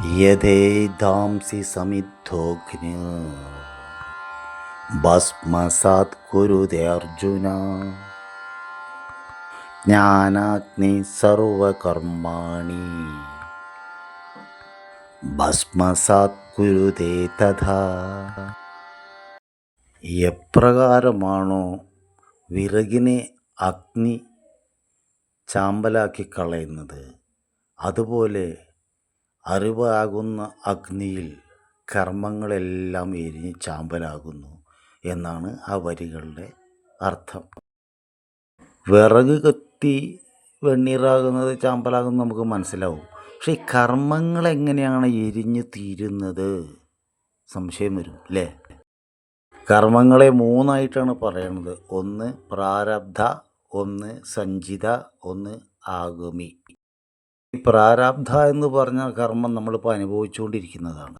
യഥേദാംസി സമിദ്ധോഗ്നി. ഭസ്മസാത് കുരുതേ അർജുന. ജ്ഞാനാഗ്നി സർവകർമാണി. ഭസ്മസാത് കുരുതേ തഥാ. എപ്രകാരമാണോ വിറകിനെ അഗ്നി ചാമ്പലാക്കി കളയുന്നത്? അതുപോലെ അറിവാകുന്ന അഗ്നിയിൽ കർമ്മങ്ങളെല്ലാം എരിഞ്ഞ് ചാമ്പലാകുന്നു എന്നാണ് ആ വരികളുടെ അർത്ഥം. വിറക് കത്തി വെണ്ണീറാകുന്നത് ചാമ്പലാകുന്നത് നമുക്ക് മനസ്സിലാവും. പക്ഷേ ഈ കർമ്മങ്ങൾ എങ്ങനെയാണ് എരിഞ്ഞ് തീരുന്നത്? സംശയം വരും അല്ലേ? കർമ്മങ്ങളെ മൂന്നായിട്ടാണ് പറയുന്നത് ഒന്ന് പ്രാരബ്ധ ഒന്ന് സഞ്ചിത ഒന്ന് ആഗമി. പ്രാരാബ്ധ എന്ന് പറഞ്ഞ കർമ്മം നമ്മളിപ്പോൾ അനുഭവിച്ചുകൊണ്ടിരിക്കുന്നതാണ്.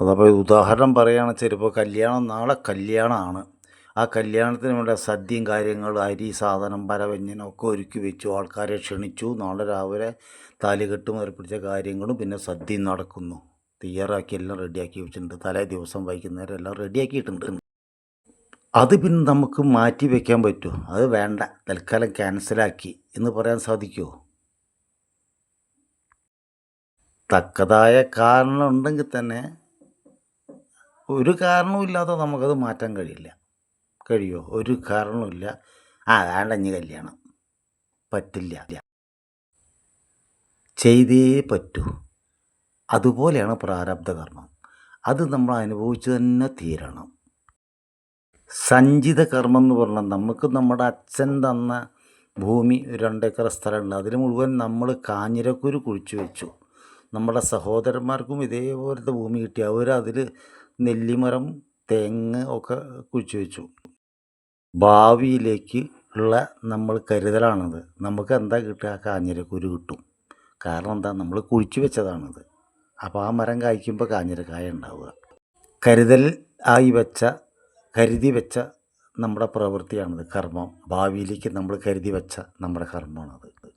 അതപ്പോൾ ഉദാഹരണം പറയുകയാണെന്ന് ചിലപ്പോൾ കല്യാണം നാളെ കല്യാണമാണ്. ആ കല്യാണത്തിന് വേണ്ട സദ്യയും കാര്യങ്ങൾ അരി സാധനം പരവ്യഞ്ജനം ഒക്കെ ഒരുക്കി വെച്ചു. ആൾക്കാരെ ക്ഷണിച്ചു. നാളെ രാവിലെ താലികെട്ടും ഏർപ്പിടിച്ച കാര്യങ്ങളും പിന്നെ സദ്യയും നടക്കുന്നു. തയ്യാറാക്കി എല്ലാം റെഡിയാക്കി വെച്ചിട്ടുണ്ട്. തലേ ദിവസം വൈകുന്നേരം എല്ലാം റെഡിയാക്കിയിട്ടുണ്ട്. അത് പിന്നെ നമുക്ക് മാറ്റി വയ്ക്കാൻ പറ്റുമോ? അത് വേണ്ട. തൽക്കാലം ക്യാൻസലാക്കി. എന്ന് പറയാൻ സാധിക്കുമോ തക്കതായ കാരണം ഉണ്ടെങ്കിൽ തന്നെ ഒരു കാരണവുമില്ലാതെ നമുക്കത് മാറ്റാൻ കഴിയില്ല. കഴിയുമോ ഒരു കാരണവുമില്ല ആ ഇനി കല്യാണം. പറ്റില്ല. ചെയ്തേ പറ്റൂ. അതുപോലെയാണ് പ്രാരബ്ധ കർമ്മം അത് നമ്മൾ അനുഭവിച്ച് തന്നെ തീരണം. സഞ്ചിത കർമ്മം എന്ന് പറഞ്ഞാൽ നമുക്ക് നമ്മുടെ അച്ഛൻ തന്ന ഭൂമി രണ്ടേക്കർ സ്ഥലമുണ്ട്. അതിൽ മുഴുവൻ നമ്മൾ കാഞ്ഞിരക്കുരു കുഴിച്ചു വെച്ചു. നമ്മുടെ സഹോദരന്മാർക്കും ഇതേപോലത്തെ ഭൂമി കിട്ടി. അവരതിൽ നെല്ലിമരം തെങ്ങ് ഒക്കെ കുഴിച്ചു വെച്ചു. ഭാവിയിലേക്ക് ഉള്ള നമ്മൾ കരുതലാണത്. നമുക്ക് എന്താ കിട്ടുക? കാഞ്ഞിരക്കുരു കിട്ടും. കാരണം എന്താ? നമ്മൾ കുഴിച്ചു വെച്ചതാണത്. അപ്പോൾ ആ മരം കായ്ക്കുമ്പോൾ കാഞ്ഞിരക്കായ ഉണ്ടാവുക. കരുതൽ ആയി വെച്ച കരുതി വെച്ച നമ്മുടെ പ്രവൃത്തിയാണത്. കർമ്മം. ഭാവിയിലേക്ക് നമ്മൾ കരുതി വെച്ച നമ്മുടെ കർമ്മമാണത്.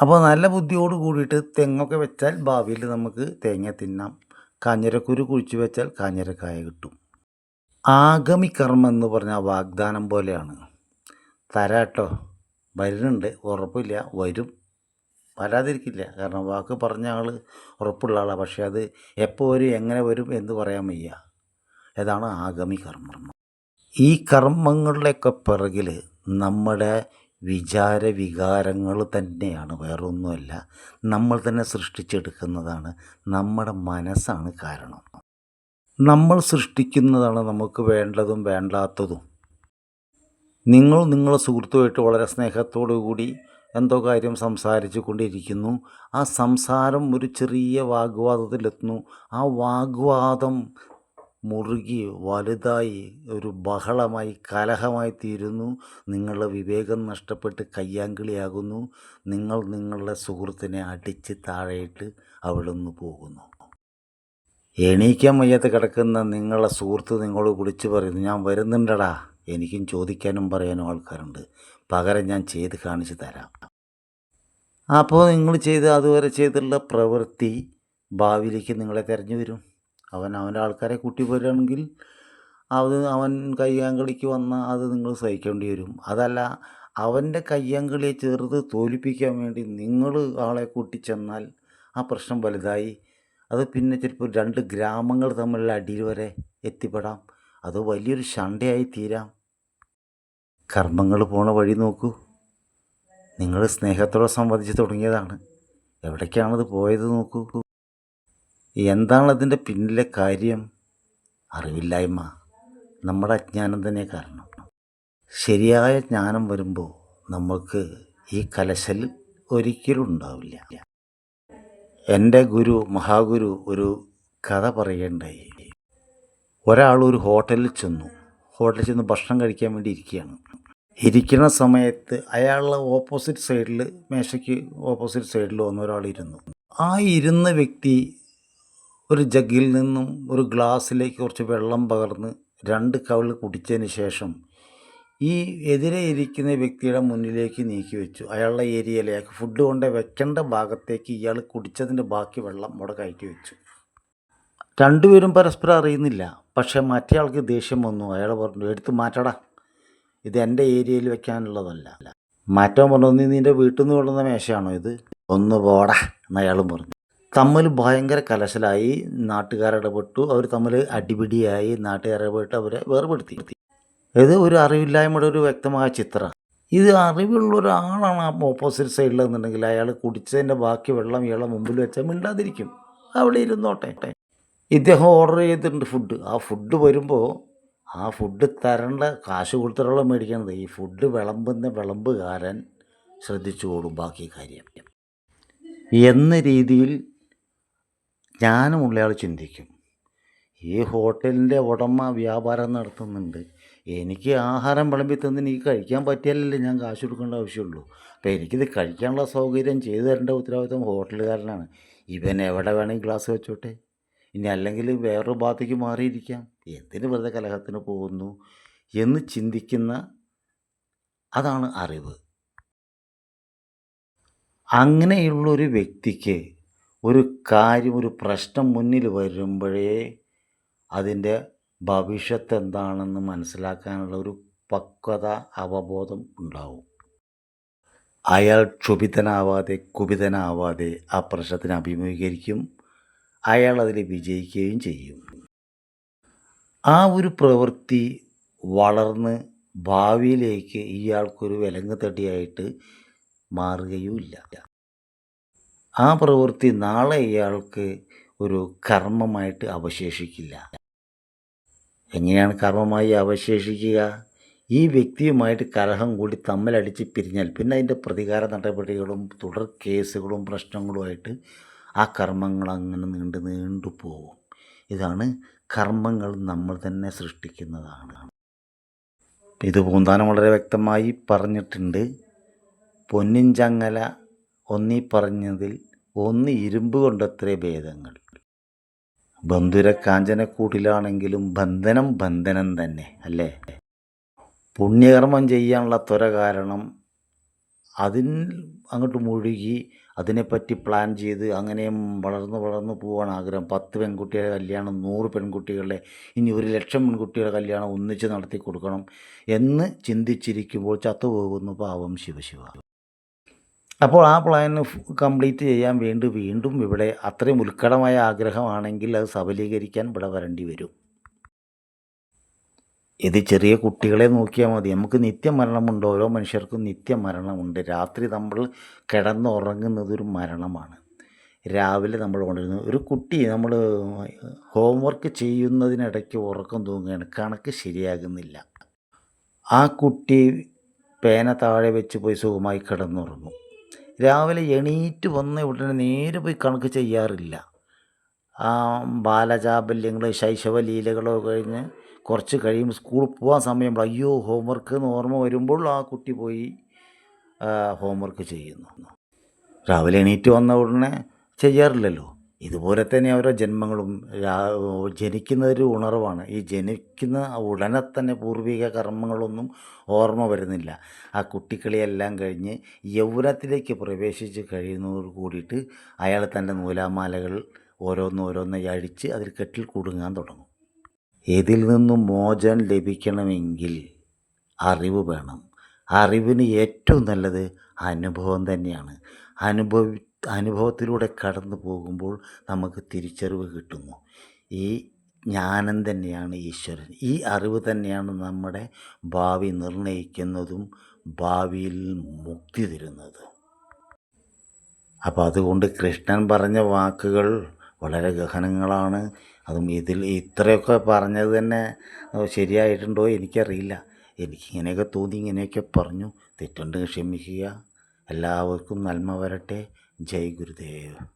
അപ്പോൾ നല്ല ബുദ്ധിയോട് കൂടിയിട്ട് തെങ്ങൊക്കെ വെച്ചാൽ ഭാവിയിൽ നമുക്ക് തേങ്ങ തിന്നാം. കാഞ്ഞിരക്കുരു കുഴിച്ചു വെച്ചാൽ കാഞ്ഞിരക്കായ കിട്ടും. ആഗമി കർമ്മം എന്ന് പറഞ്ഞാൽ വാഗ്ദാനം പോലെയാണ്. തരാട്ടോ. വരുന്നുണ്ട്. ഉറപ്പില്ല. വരും. വരാതിരിക്കില്ല. കാരണം വാക്ക് പറഞ്ഞ ആൾ ഉറപ്പുള്ള ആളാണ് പക്ഷേ അത് എപ്പോൾ വരും എങ്ങനെ വരും എന്ന് പറയാൻ വയ്യ. ഏതാണ് ആഗമി കർമ്മം ഈ കർമ്മങ്ങളുടെയൊക്കെ പിറകിൽ നമ്മുടെ വിചാര വികാരങ്ങൾ തന്നെയാണ് വേറൊന്നുമല്ല. നമ്മൾ തന്നെ സൃഷ്ടിച്ചെടുക്കുന്നതാണ്. നമ്മുടെ മനസ്സാണ് കാരണം. നമ്മൾ സൃഷ്ടിക്കുന്നതാണ് നമുക്ക് വേണ്ടതും വേണ്ടാത്തതും. നിങ്ങൾ നിങ്ങളുടെ സുഹൃത്തുമായിട്ട് വളരെ സ്നേഹത്തോടു കൂടി എന്തോ കാര്യം സംസാരിച്ചു കൊണ്ടിരിക്കുന്നു ആ സംസാരം ഒരു ചെറിയ വാഗ്വാദത്തിലെത്തുന്നു. ആ വാഗ്വാദം മുറുകി വലുതായി ഒരു ബഹളമായി കലഹമായി തീരുന്നു. നിങ്ങളുടെ വിവേകം നഷ്ടപ്പെട്ട് കയ്യാങ്കളിയാകുന്നു. നിങ്ങൾ നിങ്ങളുടെ സുഹൃത്തിനെ അടിച്ച് താഴെയിട്ട് അവിടുന്ന് പോകുന്നു. എണീക്കാൻ വയ്യാത്ത കിടക്കുന്ന നിങ്ങളെ സുഹൃത്ത് നിങ്ങളോട് വിളിച്ചു പറയുന്നു ഞാൻ വരുന്നുണ്ടടാ. എനിക്കും ചോദിക്കാനും പറയാനും ആൾക്കാരുണ്ട്. പകരം ഞാൻ ചെയ്ത് കാണിച്ചു തരാം. അപ്പോൾ നിങ്ങൾ ചെയ്ത് അതുവരെ ചെയ്തിട്ടുള്ള പ്രവൃത്തി ഭാവിയിലേക്ക് നിങ്ങളെ തിരഞ്ഞു വരും. അവൻ അവന്റെ ആൾക്കാരെ കൂട്ടി വരികയാണെങ്കിൽ അത് അവൻ കയ്യാങ്കളിക്ക് വന്നാൽ അത് നിങ്ങൾ സഹിക്കേണ്ടി വരും. അതല്ല അവന്റെ കയ്യാങ്കളിയെ ചെറുത് തോൽപ്പിക്കാൻ വേണ്ടി നിങ്ങൾ ആളെ കൂട്ടിച്ചെന്നാൽ ആ പ്രശ്നം വലുതായി. അത് പിന്നെ ചിലപ്പോൾ രണ്ട് ഗ്രാമങ്ങൾ തമ്മിലുള്ള അടിയിൽ വരെ എത്തിപ്പെടാം. അത് വലിയൊരു ശണ്ടയായി തീരാം. കർമ്മങ്ങൾ പോണ വഴി നോക്കൂ. നിങ്ങൾ സ്നേഹത്തോടെ സംവദിച്ച് തുടങ്ങിയതാണ്. എവിടേക്കാണത് പോയത് നോക്കൂ. എന്താണ് അതിന്റെ പിന്നിലെ കാര്യം? അറിവില്ലായ്മ. നമ്മുടെ അജ്ഞാനം തന്നെ കാരണം. ശരിയായ ജ്ഞാനം വരുമ്പോൾ നമുക്ക് ഈ കലശൽ ഒരിക്കലും ഉണ്ടാവില്ല. എന്റെ ഗുരു മഹാഗുരു ഒരു കഥ പറയേണ്ടായി ഒരാൾ ഒരു ഹോട്ടലിൽ ചെന്നു. ഹോട്ടലിൽ ചെന്ന് ഭക്ഷണം കഴിക്കാൻ വേണ്ടി ഇരിക്കുകയാണ്. ഇരിക്കുന്ന സമയത്ത് അയാളുടെ ഓപ്പോസിറ്റ് സൈഡിൽ മേശയ്ക്ക് ഓപ്പോസിറ്റ് സൈഡിൽ വന്ന ഒരാൾ ഇരുന്നു. ആ ഇരുന്ന വ്യക്തി ഒരു ജഗ്ഗിൽ നിന്നും ഒരു ഗ്ലാസ്സിലേക്ക് കുറച്ച് വെള്ളം പകർന്ന് രണ്ട് കവിൾ കുടിച്ചതിന് ശേഷം ഈ എതിരെ ഇരിക്കുന്ന വ്യക്തിയുടെ മുന്നിലേക്ക് നീക്കി വെച്ചു. അയാളുടെ ഏരിയയിലേക്ക് ഫുഡ് കൊണ്ട് വെക്കേണ്ട ഭാഗത്തേക്ക് ഇയാൾ കുടിച്ചതിന്റെ ബാക്കി വെള്ളം അവിടെ കയറ്റി വെച്ചു. രണ്ടുപേരും പരസ്പരം അറിയുന്നില്ല. പക്ഷേ മറ്റേയാൾക്ക് ദേഷ്യം വന്നു. അയാൾ പറഞ്ഞു എടുത്ത് മാറ്റടാ. ഇത് എന്റെ ഏരിയയിൽ വെക്കാനുള്ളതല്ല. മാറ്റാൻ പറഞ്ഞു നീ നിന്റെ വീട്ടിൽ നിന്ന് കൊള്ളുന്ന മേശയാണോ ഇത്? ഒന്ന് പോടാ എന്ന് അയാളും പറഞ്ഞു. തമ്മിൽ ഭയങ്കര കലശലായി നാട്ടുകാരിടപെട്ടു അവർ തമ്മിൽ അടിപിടിയായി നാട്ടുകാരിടപെട്ട് അവരെ വേർപെടുത്തി. ഇത് ഒരു അറിവില്ലായ്മയുടെ ഒരു വ്യക്തമായ ചിത്രം. ഇത് അറിവുള്ള ഒരാളാണ് ആ ഓപ്പോസിറ്റ് സൈഡിലെന്നുണ്ടെങ്കിൽ അയാൾ കുടിച്ചതിന്റെ ബാക്കി വെള്ളം ഇയാളെ മുമ്പിൽ വെച്ചാൽ മിണ്ടാതിരിക്കും. അവിടെ ഇരുന്നോട്ടെ. ഇദ്ദേഹം ഓർഡർ ചെയ്തിട്ടുണ്ട് ഫുഡ് ആ ഫുഡ് വരുമ്പോൾ ആ ഫുഡ് തരേണ്ട കാശ് കൊടുത്തിട്ടുള്ള മേടിക്കണത്. ഈ ഫുഡ് വിളമ്പുന്ന വിളമ്പുകാരൻ ശ്രദ്ധിച്ചുകൊള്ളും ബാക്കി കാര്യം. എന്ന രീതിയിൽ ജ്ഞാനമുള്ളയാൾ ചിന്തിക്കും. ഈ ഹോട്ടലിന്റെ ഉടമ വ്യാപാരം നടത്തുന്നുണ്ട്. എനിക്ക് ആഹാരം വിളമ്പി തന്ന് ഈ കഴിക്കാൻ പറ്റിയാലല്ലേ ഞാൻ കാശ് കൊടുക്കേണ്ട ആവശ്യമുള്ളൂ. അപ്പോൾ എനിക്കിത് കഴിക്കാനുള്ള സൗകര്യം ചെയ്തു തരേണ്ട ഉത്തരവാദിത്വം ഹോട്ടലുകാരനാണ്. ഇവൻ എവിടെ വേണമെങ്കിൽ ഗ്ലാസ് വെച്ചോട്ടെ. ഇനി അല്ലെങ്കിൽ വേറൊരു ഭാഗത്തേക്ക് മാറിയിരിക്കാം. എന്തിന് വെറുതെ കലഹത്തിന് പോകുന്നു എന്ന് ചിന്തിക്കുന്ന അതാണ് അറിവ്. അങ്ങനെയുള്ളൊരു വ്യക്തിക്ക് ഒരു കാര്യം ഒരു പ്രശ്നം മുന്നിൽ വരുമ്പോഴേ അതിന്റെ ഭവിഷ്യത്ത് എന്താണെന്ന് മനസ്സിലാക്കാനുള്ള ഒരു പക്വത അവബോധം ഉണ്ടാവും. അയാൾ ക്ഷുഭിതനാവാതെ കുപിതനാവാതെ ആ പ്രശ്നത്തിനെ അഭിമുഖീകരിക്കും. അയാൾ അതിൽ വിജയിക്കുകയും ചെയ്യും. ആ ഒരു പ്രവൃത്തി വളർന്ന് ഭാവിയിലേക്ക് ഇയാൾക്കൊരു വിലങ്ങ് തടിയായിട്ട് മാറുകയുമില്ല. ആ പ്രവൃത്തി നാളെ ഇയാൾക്ക് ഒരു കർമ്മമായിട്ട് അവശേഷിക്കില്ല. എങ്ങനെയാണ് കർമ്മമായി അവശേഷിക്കുക? ഈ വ്യക്തിയുമായിട്ട് കലഹം കൂടി തമ്മിലടിച്ച് പിരിഞ്ഞാൽ പിന്നെ അതിന്റെ പ്രതികാര നടപടികളും തുടർ കേസുകളും പ്രശ്നങ്ങളുമായിട്ട് ആ കർമ്മങ്ങൾ അങ്ങനെ നീണ്ടു നീണ്ടു പോകും. ഇതാണ് കർമ്മങ്ങൾ നമ്മൾ തന്നെ സൃഷ്ടിക്കുന്നതാണ്. ഇത് പൂന്താനം വളരെ വ്യക്തമായി പറഞ്ഞിട്ടുണ്ട്. പൊന്നിൻ ചങ്ങല ഒന്നീ പറഞ്ഞതിൽ ഒന്ന് ഇരുമ്പ് കൊണ്ടത്രേ ഭേദങ്ങൾ. ബന്ധുര കാഞ്ചനക്കൂട്ടിലാണെങ്കിലും ബന്ധനം ബന്ധനം തന്നെ അല്ലേ? പുണ്യകർമ്മം ചെയ്യാനുള്ള ത്വര കാരണം അതിൽ അങ്ങോട്ട് മുഴുകി അതിനെപ്പറ്റി പ്ലാൻ ചെയ്ത് അങ്ങനെയും വളർന്ന് വളർന്ന് പോവാണ് ആഗ്രഹം. പത്ത് പെൺകുട്ടികളുടെ കല്യാണം നൂറ് പെൺകുട്ടികളുടെ ഇനി ഒരു ലക്ഷം പെൺകുട്ടികളുടെ കല്യാണം ഒന്നിച്ച് നടത്തി കൊടുക്കണം എന്ന് ചിന്തിച്ചിരിക്കുമ്പോൾ ചത്തുപോകുന്നു പാവം ശിവശിവ. അപ്പോൾ ആ പ്ലാൻ കംപ്ലീറ്റ് ചെയ്യാൻ വേണ്ടി വീണ്ടും ഇവിടെ അത്രയും ഉത്കടമായ ആഗ്രഹമാണെങ്കിൽ അത് സബലീകരിക്കാൻ ഇവിടെ വരേണ്ടി വരും. ഇത് ചെറിയ കുട്ടികളെ നോക്കിയാൽ മതി. നമുക്ക് നിത്യമരണമുണ്ട്. ഓരോ മനുഷ്യർക്കും നിത്യമരണമുണ്ട്. രാത്രി നമ്മൾ കിടന്നുറങ്ങുന്നത് ഒരു മരണമാണ്. രാവിലെ നമ്മൾ കൊണ്ടിരുന്നു ഒരു കുട്ടി നമ്മൾ ഹോംവർക്ക് ചെയ്യുന്നതിനിടയ്ക്ക് ഉറക്കം തൂങ്ങുകയാണ്. കണക്ക് ശരിയാകുന്നില്ല. ആ കുട്ടി പേന താഴെ വെച്ച് പോയി സുഖമായി കിടന്നുറങ്ങും. രാവിലെ എണീറ്റ് വന്ന ഉടനെ നേരെ പോയി കണക്ക് ചെയ്യാറില്ല. ആ ബാലചാബല്യങ്ങൾ ശൈശവലീലകളോ കഴിഞ്ഞ് കുറച്ച് കഴിയുമ്പോൾ സ്കൂളിൽ പോകാൻ സമയം അയ്യോ ഹോംവർക്ക് എന്ന് ഓർമ്മ വരുമ്പോൾ ആ കുട്ടി പോയി ഹോംവർക്ക് ചെയ്യുന്നു. രാവിലെ എണീറ്റ് വന്ന ഉടനെ ചെയ്യാറില്ലല്ലോ. ഇതുപോലെ തന്നെ ഓരോ ജന്മങ്ങളും ജനിക്കുന്ന ഒരു ഉണർവാണ്. ഈ ജനിക്കുന്ന ഉടനെ തന്നെ പൂർവിക കർമ്മങ്ങളൊന്നും ഓർമ്മ വരുന്നില്ല. ആ കുട്ടിക്കളിയെല്ലാം കഴിഞ്ഞ് യൗവനത്തിലേക്ക് പ്രവേശിച്ച് കഴിയുന്നതോട് കൂടിയിട്ട് അയാൾ തന്റെ നൂലാമാലകൾ ഓരോന്നോരോന്നായി അഴിച്ച് അതിൽ കെട്ടിൽ കുടുങ്ങാൻ തുടങ്ങും. ഇതിൽ നിന്നും മോചനം ലഭിക്കണമെങ്കിൽ അറിവ് വേണം. അറിവിന് ഏറ്റവും നല്ലത് അനുഭവം തന്നെയാണ്. അനുഭവി അനുഭവത്തിലൂടെ കടന്നു പോകുമ്പോൾ നമുക്ക് തിരിച്ചറിവ് കിട്ടുന്നു ഈ ജ്ഞാനം തന്നെയാണ് ഈശ്വരൻ. ഈ അറിവ് തന്നെയാണ് നമ്മുടെ ഭാവി നിർണയിക്കുന്നതും ഭാവിയിൽ മുക്തി തരുന്നതും. അപ്പോൾ അതുകൊണ്ട് കൃഷ്ണൻ പറഞ്ഞ വാക്കുകൾ വളരെ ഗഹനങ്ങളാണ്. അതും ഇതിൽ ഇത്രയൊക്കെ പറഞ്ഞത് തന്നെ ശരിയായിട്ടുണ്ടോ എനിക്കറിയില്ല. എനിക്കിങ്ങനെയൊക്കെ തോന്നി ഇങ്ങനെയൊക്കെ പറഞ്ഞു. തെറ്റുണ്ട് ക്ഷമിക്കുക. എല്ലാവർക്കും നന്മ വരട്ടെ. जय गुरुदेव।